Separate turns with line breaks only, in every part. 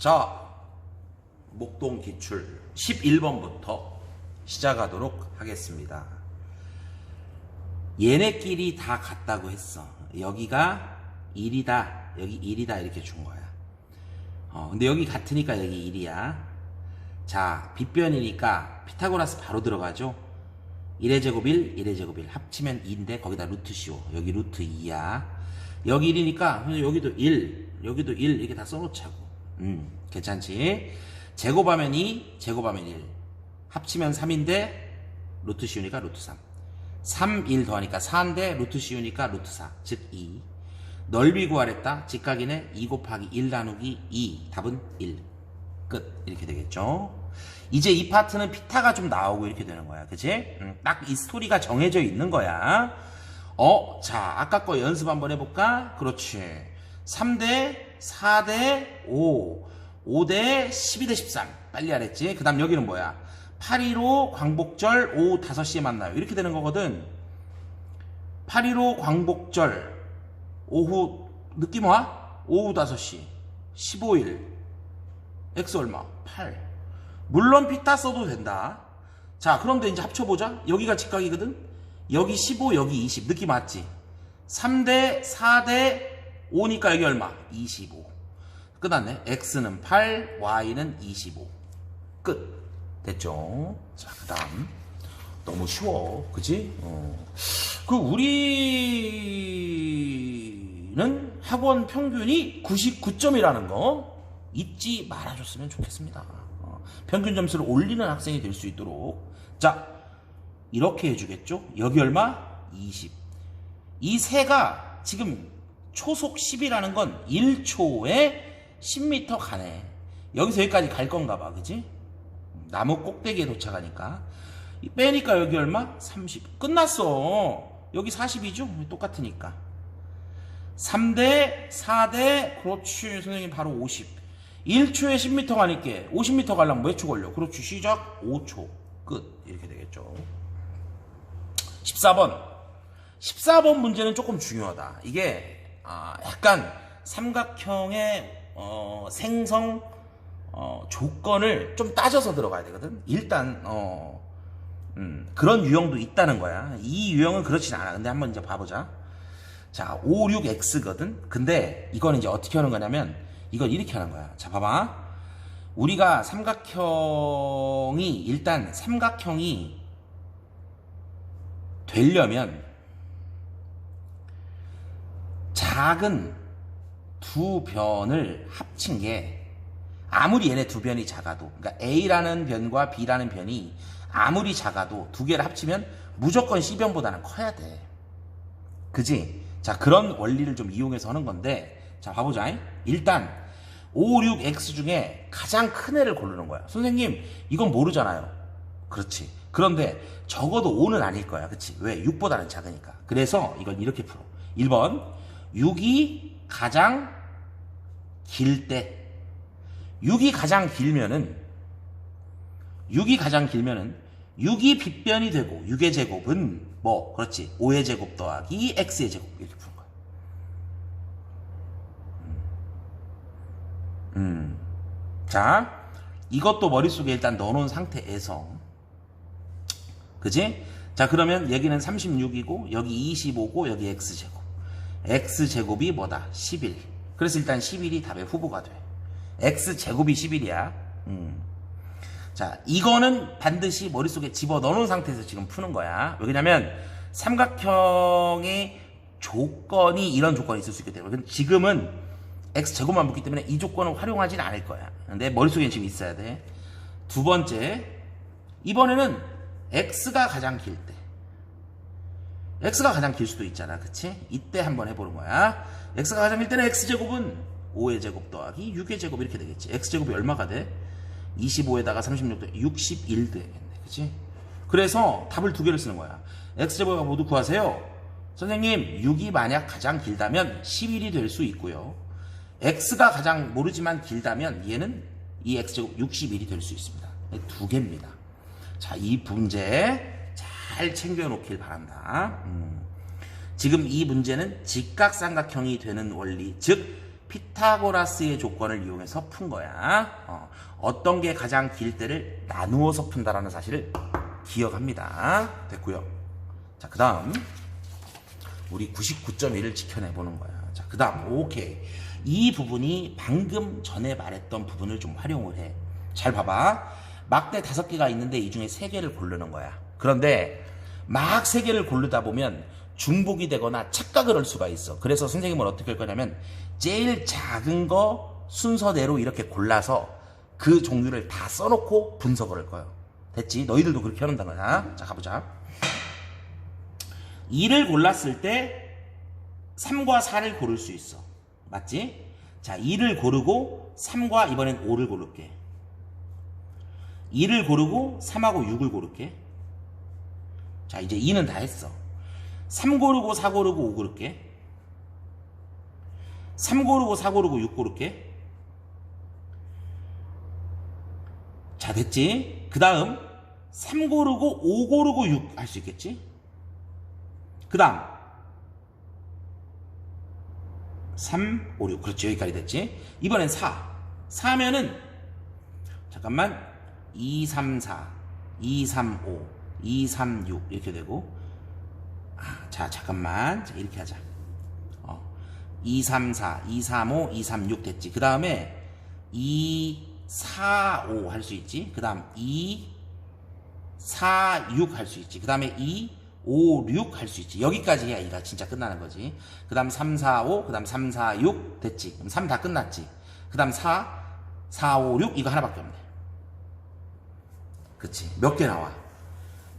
자, 목동 기출 11번부터 시작하도록 하겠습니다. 얘네끼리 다 같다고 했어. 여기가 1이다. 여기 1이다. 이렇게 준 거야. 어, 근데 여기 같으니까 여기 1이야. 자, 빗변이니까 피타고라스 바로 들어가죠. 1의 제곱 1, 1의 제곱 1 합치면 2인데 거기다 루트 씌워. 여기 루트 2야. 여기 1이니까 여기도 1, 여기도 1 이렇게 다 써놓자고. 음, 괜찮지? 제곱하면 2, 제곱하면 1. 합치면 3인데 루트 씌우니까 루트 3. 3, 1 더하니까 4인데 루트 씌우니까 루트 4. 즉 2. 넓이 구하랬다. 직각이네. 2 곱하기 1 나누기 2. 답은 1. 끝. 이렇게 되겠죠. 이제 이 파트는 피타가 좀 나오고 이렇게 되는 거야. 그치? 음, 딱이 스토리가 정해져 있는 거야. 어, 자, 아까 거 연습 한번 해볼까? 그렇지. 3대 4대 5. 5대 12대 13. 빨리 하랬지? 그 다음 여기는 뭐야? 8.15 광복절 오후 5시에 만나요. 이렇게 되는 거거든. 8.15 광복절 오후 느낌 와? 오후 5시 15일 x 얼마? 8 물론 피타 써도 된다 자 그런데 이제 합쳐보자 여기가 직각이거든 여기 15 여기 20 느낌 왔지 3대 4대 5니까 여기 얼마? 25 끝났네 x는 8 y는 25 끝 됐죠 자 그 다음 너무 쉬워 그지? 어. 그 우리는 학원 평균이 99점이라는 거 잊지 말아줬으면 좋겠습니다. 어, 평균 점수를 올리는 학생이 될 수 있도록 자 이렇게 해주겠죠? 여기 얼마? 20. 이 새가 지금 초속 10이라는 건 1초에 10m 가네. 여기서 여기까지 갈 건가 봐, 그지? 나무 꼭대기에 도착하니까. 이 빼니까 여기 얼마? 30. 끝났어. 여기 40이죠? 똑같으니까. 3대, 4대, 그렇지. 선생님 바로 50. 1초에 10m 가니까 50m 가려면 몇 초 걸려? 그렇지. 시작 5초. 끝. 이렇게 되겠죠. 14번. 14번 문제는 조금 중요하다. 이게 아, 약간 삼각형의 어, 생성 어, 조건을 좀 따져서 들어가야 되거든. 일단 어, 음, 그런 유형도 있다는 거야. 이 유형은 그렇진 않아. 근데 한번 이제 봐보자. 자, 5, 6, X거든? 근데 이건 이제 어떻게 하는 거냐면, 이걸 이렇게 하는 거야. 자, 봐봐. 우리가 삼각형이, 일단 삼각형이 되려면, 작은 두 변을 합친 게, 아무리 얘네 두 변이 작아도, 그러니까 A라는 변과 B라는 변이 아무리 작아도 두 개를 합치면 무조건 C변보다는 커야 돼. 그지? 자, 그런 원리를 좀 이용해서 하는 건데, 자, 봐보자. 일단, 5, 6, X 중에 가장 큰 애를 고르는 거야. 선생님, 이건 모르잖아요. 그렇지. 그런데 적어도 5는 아닐 거야. 그치? 왜? 6보다는 작으니까. 그래서 이건 이렇게 풀어. 1번, 6이 가장 길 때. 6이 가장 길면은, 6이 가장 길면은, 6이 빗변이 되고 6의 제곱은 뭐 그렇지 5의 제곱 더하기 x의 제곱 이렇게 푸는 거야. 음. 음. 자 이것도 머릿속에 일단 넣어놓은 상태에서 그지? 자 그러면 여기는 36이고 여기 25고 여기 x제곱 x제곱이 뭐다? 11 그래서 일단 11이 답의 후보가 돼 x제곱이 11이야 음. 자, 이거는 반드시 머릿속에 집어 넣어놓은 상태에서 지금 푸는 거야. 왜냐면 삼각형의 조건이 이런 조건이 있을 수 있기 때문에. 근데 지금은 x제곱만 묻기 때문에 이 조건을 활용하진 않을 거야. 근데 머릿속에 지금 있어야 돼. 두 번째, 이번에는 x가 가장 길 때. X가 가장 길 수도 있잖아. 그치? 이때 한번 해보는 거야. x가 가장 길 때는 x제곱은 5의 제곱 더하기 6의 제곱 이렇게 되겠지. x제곱이 얼마가 돼? 25에다가 36도 61 되겠네. 그치? 그래서 답을 두 개를 쓰는 거야. x제곱을 모두 구하세요. 선생님, 6이 만약 가장 길다면 11이 될 수 있고요. x가 가장 모르지만 길다면 얘는 이 x제곱 61이 될 수 있습니다. 두 개입니다. 자, 이 문제 잘 챙겨 놓길 바란다. 음. 지금 이 문제는 직각삼각형이 되는 원리, 즉 피타고라스의 조건을 이용해서 푼 거야. 어, 떤게 가장 길 때를 나누어서 푼다라는 사실을 기억합니다. 됐고요. 자, 그 다음. 우리 99.1을 지켜내보는 거야. 자, 그 다음. 오케이. 이 부분이 방금 전에 말했던 부분을 좀 활용을 해. 잘 봐봐. 막대 다섯 개가 있는데 이 중에 세 개를 고르는 거야. 그런데 막 세 개를 고르다 보면 중복이 되거나 착각을 할 수가 있어. 그래서 선생님은 어떻게 할 거냐면 제일 작은 거 순서대로 이렇게 골라서 그 종류를 다 써놓고 분석을 할 거예요. 됐지? 너희들도 그렇게 하는다 거야. 자, 가보자. 2를 골랐을 때 3과 4를 고를 수 있어. 맞지? 자, 2를 고르고 3과 이번엔 5를 고를게. 2를 고르고 3하고 6을 고를게. 자, 이제 2는 다 했어. 3 고르고 4 고르고 5 고를게. 3 고르고 4 고르고 6 고를게. 자, 됐지? 그 다음, 3 고르고 5 고르고 6 할 수 있겠지? 그 다음, 3, 5, 6. 그렇지. 여기까지 됐지? 이번엔 4. 4면은, 잠깐만, 2, 3, 4, 2, 3, 5, 2, 3, 6. 이렇게 되고, 아, 자, 잠깐만. 자, 이렇게 하자. 어, 2, 3, 4, 2, 3, 5, 2, 3, 6 됐지. 그 다음에 2, 4, 5 할 수 있지. 그 다음 2, 4, 6 할 수 있지. 그 다음에 2, 5, 6 할 수 있지. 여기까지 해야 이가 진짜 끝나는 거지. 그 다음 3, 4, 5, 그 다음 3, 4, 6 됐지. 그럼 3 다 끝났지. 그 다음 4, 4, 5, 6 이거 하나밖에 없네. 그치. 몇 개 나와?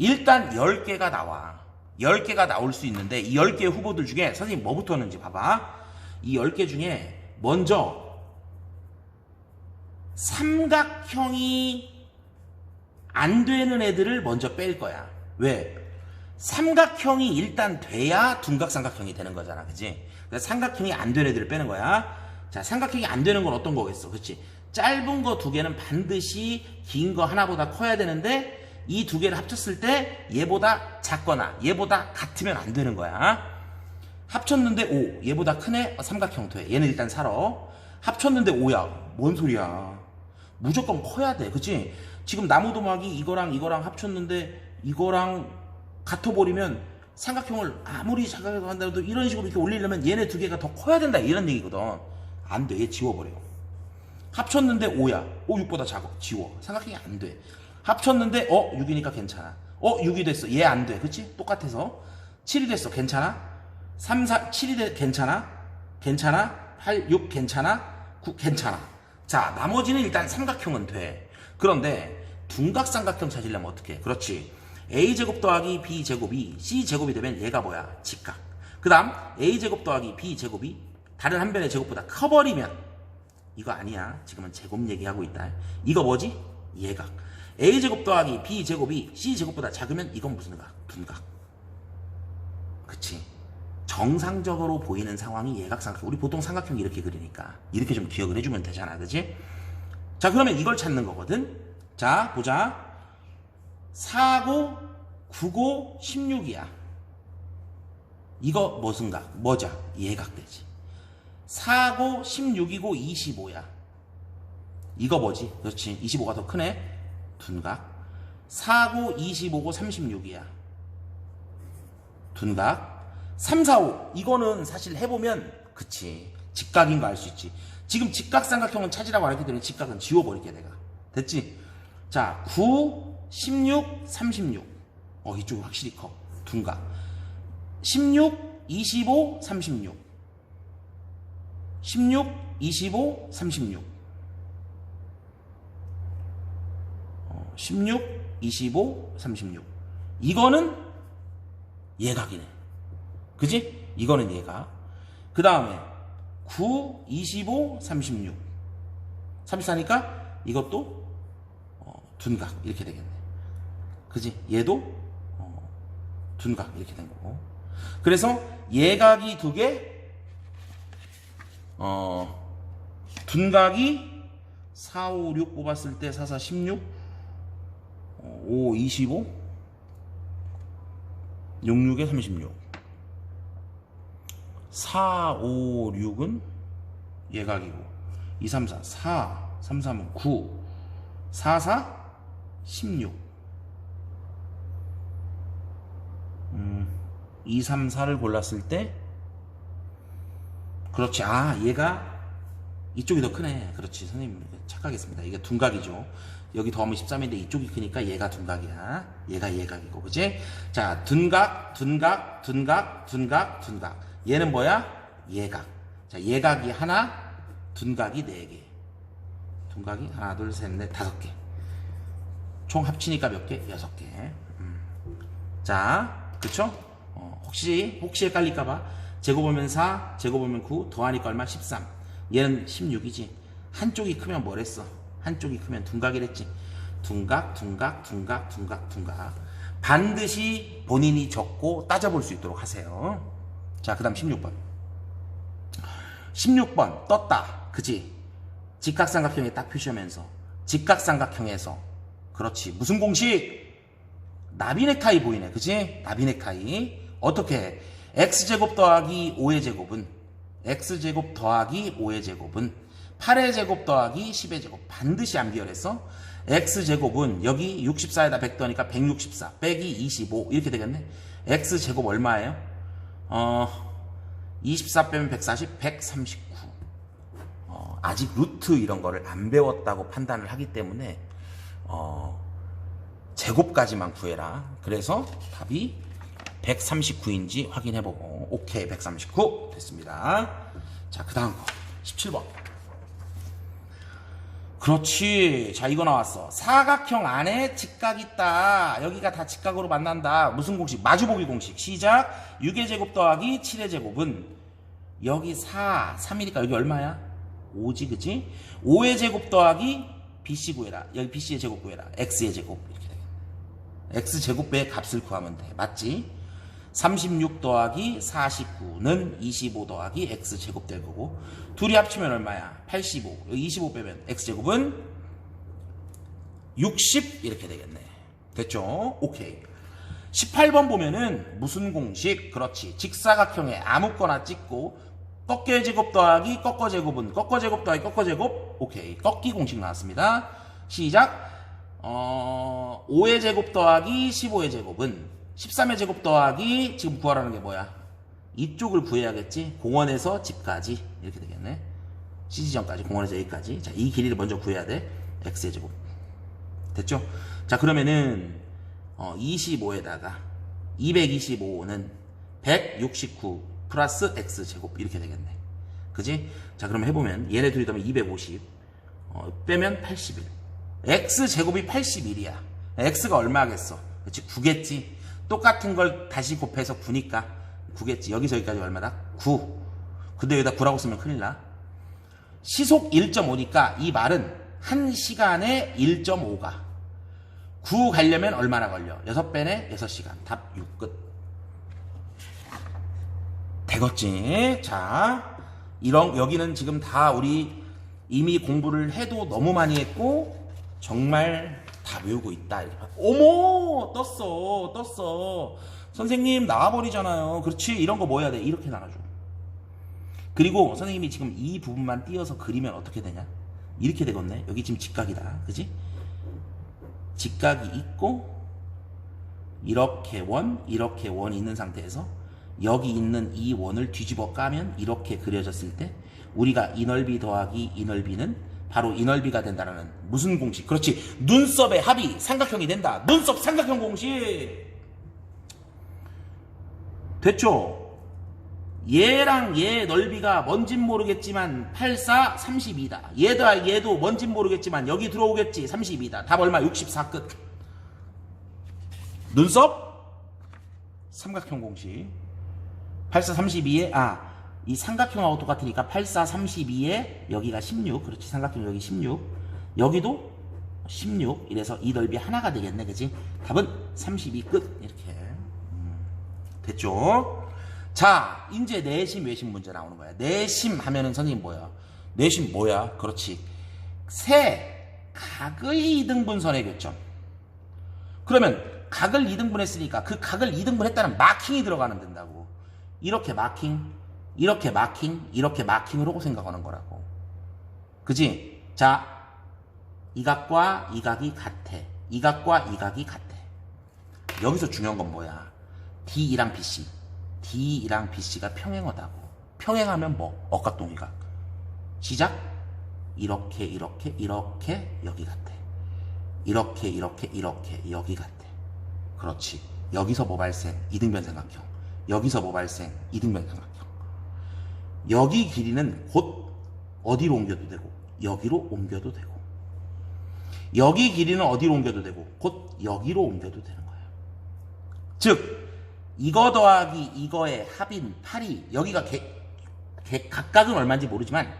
일단 10개가 나와. 10개가 나올 수 있는데 이 10개 후보들 중에 선생님 뭐부터 하는지 봐봐. 이 10개 중에 먼저 삼각형이 안 되는 애들을 먼저 뺄 거야. 왜? 삼각형이 일단 돼야 둔각삼각형이 되는 거잖아. 그래서 삼각형이 안 되는 애들을 빼는 거야. 자, 삼각형이 안 되는 건 어떤 거겠어? 그치? 짧은 거 두 개는 반드시 긴 거 하나보다 커야 되는데 이 두 개를 합쳤을 때 얘보다 작거나 얘보다 같으면 안 되는 거야. 합쳤는데 5, 얘보다 크네? 어, 삼각형 돼. 얘는 일단 살아. 합쳤는데 5야. 뭔 소리야. 무조건 커야 돼. 그치? 지금 나무도막이 이거랑 이거랑 합쳤는데 이거랑 같아버리면 삼각형을 아무리 작아서 한다고 이런 식으로 이렇게 올리려면 얘네 두 개가 더 커야 된다. 이런 얘기거든. 안 돼. 얘 지워버려. 합쳤는데 5야. 5, 6보다 작아. 지워. 삼각형이 안 돼. 합쳤는데 어 6이니까 괜찮아. 어 6이 됐어. 얘 안 돼. 그치? 똑같아서 7이 됐어. 괜찮아? 3, 4, 7이 돼. 괜찮아? 괜찮아? 8, 6 괜찮아? 9 괜찮아. 자 나머지는 일단 삼각형은 돼. 그런데 둔각삼각형 찾으려면 어떻게? 해? 그렇지. a제곱 더하기 b제곱이 c제곱이 되면 얘가 뭐야? 직각. 그 다음 a제곱 더하기 b제곱이 다른 한 변의 제곱보다 커버리면 이거 아니야. 지금은 제곱 얘기하고 있다. 이거 뭐지? 예각. A제곱 더하기 b제곱이 c제곱보다 작으면 이건 무슨 각? 둔각. 그치. 정상적으로 보이는 상황이 예각삼각형. 우리 보통 삼각형 이렇게 그리니까 이렇게 좀 기억을 해주면 되잖아. 그치? 자 그러면 이걸 찾는 거거든. 자 보자. 4고 9고 16이야. 이거 무슨 각? 뭐자? 예각되지. 4고 16이고 25야. 이거 뭐지? 그렇지. 25가 더 크네. 둔각. 4고 25고 36이야. 둔각. 3, 4, 5. 이거는 사실 해보면, 그치. 직각인 거 알 수 있지. 지금 직각삼각형은 찾으라고 알기 때문에 직각은 지워버릴게, 내가. 됐지? 자, 9, 16, 36. 어, 이쪽은 확실히 커. 둔각. 16, 25, 36. 16, 25, 36. 어, 16, 25, 36. 이거는 예각이네. 그지? 이거는 예각. 그 다음에 9, 25, 36. 34니까 이것도 어, 둔각 이렇게 되겠네. 그지? 얘도 어, 둔각 이렇게 된 거고. 그래서 예각이 두 개, 어, 둔각이 4, 5, 6 뽑았을 때 4, 4, 16, 어, 5, 25, 6, 6에 36. 4, 5, 6은 예각이고 2, 3, 4, 4, 3, 3은 9, 4, 4, 16. 음, 2, 3, 4를 골랐을 때, 그렇지. 아, 얘가 이쪽이 더 크네. 그렇지. 선생님 착각했습니다. 이게 둔각이죠. 여기 더하면 13인데 이쪽이 크니까 얘가 둔각이야. 얘가 예각이고, 그지? 자, 둔각, 둔각, 둔각, 둔각, 둔각. 얘는 뭐야? 예각. 자, 예각이 하나, 둔각이 네 개. 둔각이 하나, 둘, 셋, 넷, 다섯 개. 총 합치니까 몇 개? 여섯 개. 음. 자, 그쵸? 어, 혹시, 혹시 헷갈릴까봐. 제곱하면 4, 제곱하면 9, 더하니까 얼마? 13. 얘는 16이지. 한쪽이 크면 뭐랬어? 한쪽이 크면 둔각이랬지. 둔각, 둔각, 둔각, 둔각, 둔각. 반드시 본인이 적고 따져볼 수 있도록 하세요. 자, 그 다음 16번. 16번, 떴다. 그지? 직각삼각형에 딱 표시하면서. 직각삼각형에서. 그렇지. 무슨 공식? 나비 넥타이 보이네. 그지? 나비 넥타이. 어떻게 해? x제곱 더하기 5의 제곱은 x제곱 더하기 5의 제곱은 8의 제곱 더하기 10의 제곱 반드시 안 비열했어 x제곱은 여기 64에다 100 더하니까 164 빼기 25 이렇게 되겠네. X제곱 얼마예요? 어, 24 빼면 140 139 어, 아직 루트 이런 거를 안 배웠다고 판단을 하기 때문에 어, 제곱까지만 구해라. 그래서 답이 139인지 확인해보고 오케이 139 됐습니다. 자그 다음 거. 17번 그렇지. 자 이거 나왔어. 사각형 안에 직각 있다. 여기가 다 직각으로 만난다. 무슨 공식? 마주보기 공식. 시작. 6의 제곱 더하기 7의 제곱은 여기 4 3이니까 여기 얼마야? 5지 그치? 5의 제곱 더하기 BC 구해라. 여기 BC의 제곱 구해라. X의 제곱. 이렇게. 되겠네 X 제곱배의 값을 구하면 돼. 맞지 36 더하기 49는 25 더하기 x 제곱 될 거고 둘이 합치면 얼마야? 85. 여기 25 빼면 x 제곱은 60 이렇게 되겠네. 됐죠? 오케이. 18번 보면은 무슨 공식? 그렇지. 직사각형에 아무거나 찍고 꺾여 제곱 더하기 꺾어 제곱은 꺾어 제곱 더하기 꺾어 제곱 오케이. 꺾기 공식 나왔습니다. 시작. 어, 5의 제곱 더하기 15의 제곱은 13의 제곱 더하기 지금 구하라는 게 뭐야? 이쪽을 구해야겠지? 공원에서 집까지 이렇게 되겠네. 시지점까지 공원에서 여기까지. 자, 이 길이를 먼저 구해야 돼. x의 제곱. 됐죠? 자, 그러면은 어, 25에다가 225는 169 플러스 x 제곱 이렇게 되겠네. 그지? 자, 그럼 해보면 얘네 둘이 더하면 250 어, 빼면 81 x 제곱이 81이야. x가 얼마겠어? 그렇지 9겠지. 똑같은 걸 다시 곱해서 9니까 9겠지. 여기서 여기까지 얼마다? 9. 근데 여기다 9라고 쓰면 큰일 나. 시속 1.5니까 이 말은 1시간에 1.5가. 9 가려면 얼마나 걸려? 6배네 6시간. 답 6 끝. 되겠지? 자, 이런, 여기는 지금 다 우리 이미 공부를 해도 너무 많이 했고, 정말 다 외우고 있다. 이렇게. 어머! 떴어, 떴어. 선생님, 나와버리잖아요. 그렇지? 이런 거 뭐 해야 돼? 이렇게 나눠줘. 그리고 선생님이 지금 이 부분만 띄어서 그리면 어떻게 되냐? 이렇게 되겠네. 여기 지금 직각이다. 그지? 직각이 있고, 이렇게 원, 이렇게 원이 있는 상태에서 여기 있는 이 원을 뒤집어 까면 이렇게 그려졌을 때 우리가 이 넓이 더하기 이 넓이는 바로 이 넓이가 된다는 무슨 공식? 그렇지. 눈썹의 합이 삼각형이 된다. 눈썹 삼각형 공식. 됐죠? 얘랑 얘 넓이가 뭔진 모르겠지만 84, 32다. 얘도 얘도 뭔진 모르겠지만 여기 들어오겠지. 32다. 답 얼마? 64 끝. 눈썹 삼각형 공식. 84, 32에 아, 이 삼각형하고 똑같으니까 84, 32에 여기가 16. 그렇지. 삼각형 여기 16. 여기도 16. 이래서 이 넓이 하나가 되겠네. 그지? 답은 32 끝. 이렇게. 음, 됐죠? 자, 이제 내심 외심 문제 나오는 거야. 내심 하면은 선생님 뭐야? 내심 뭐야? 그렇지. 세 각의 이등분선의 교점. 그러면 각을 2등분했으니까 그 각을 2등분했다는 마킹이 들어가는 된다고. 이렇게 마킹, 이렇게 마킹, 이렇게 하고 생각하는 거라고. 그지? 자, 이 각과 이 각이 같아. 이 각과 이 각이 같아. 여기서 중요한 건 뭐야? D이랑 BC. D이랑 BC가 평행하다고. 평행하면 뭐? 억각동의각. 시작. 이렇게, 이렇게, 이렇게, 여기 같아. 이렇게, 이렇게, 이렇게, 여기 같아. 그렇지. 여기서 뭐 발생? 이등변 삼각형. 여기서 뭐 발생? 이등변 삼각형. 여기 길이는 곧 어디로 옮겨도 되고, 여기로 옮겨도 되고. 여기 길이는 어디로 옮겨도 되고, 곧 여기로 옮겨도 되는 거예요. 즉, 이거 더하기 이거의 합인 8이, 여기가 개, 개, 각각은 얼마인지 모르지만,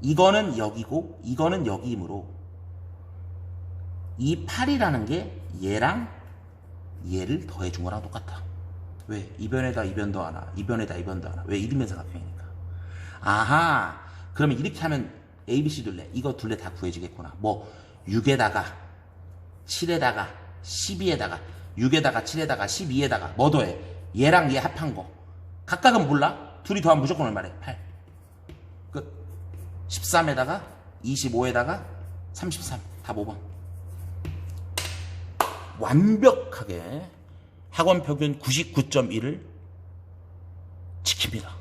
이거는 여기고, 이거는 여기이므로, 이 8이라는 게 얘랑 얘를 더해준 거랑 똑같아. 왜? 이변에다 이변 더 하나, 이변에다 이변 더 하나. 왜? 이등변 삼각형이니까. 아하! 그러면 이렇게 하면 A, B, C 둘레, 이거 둘레 다 구해지겠구나. 뭐, 6에다가, 7에다가, 12에다가, 6에다가, 7에다가, 12에다가, 뭐 더해? 얘랑 얘 합한 거. 각각은 몰라? 둘이 더하면 무조건 얼마래? 8. 끝. 13에다가, 25에다가, 33. 다 5번. 완벽하게 학원 평균 99.1을 지킵니다.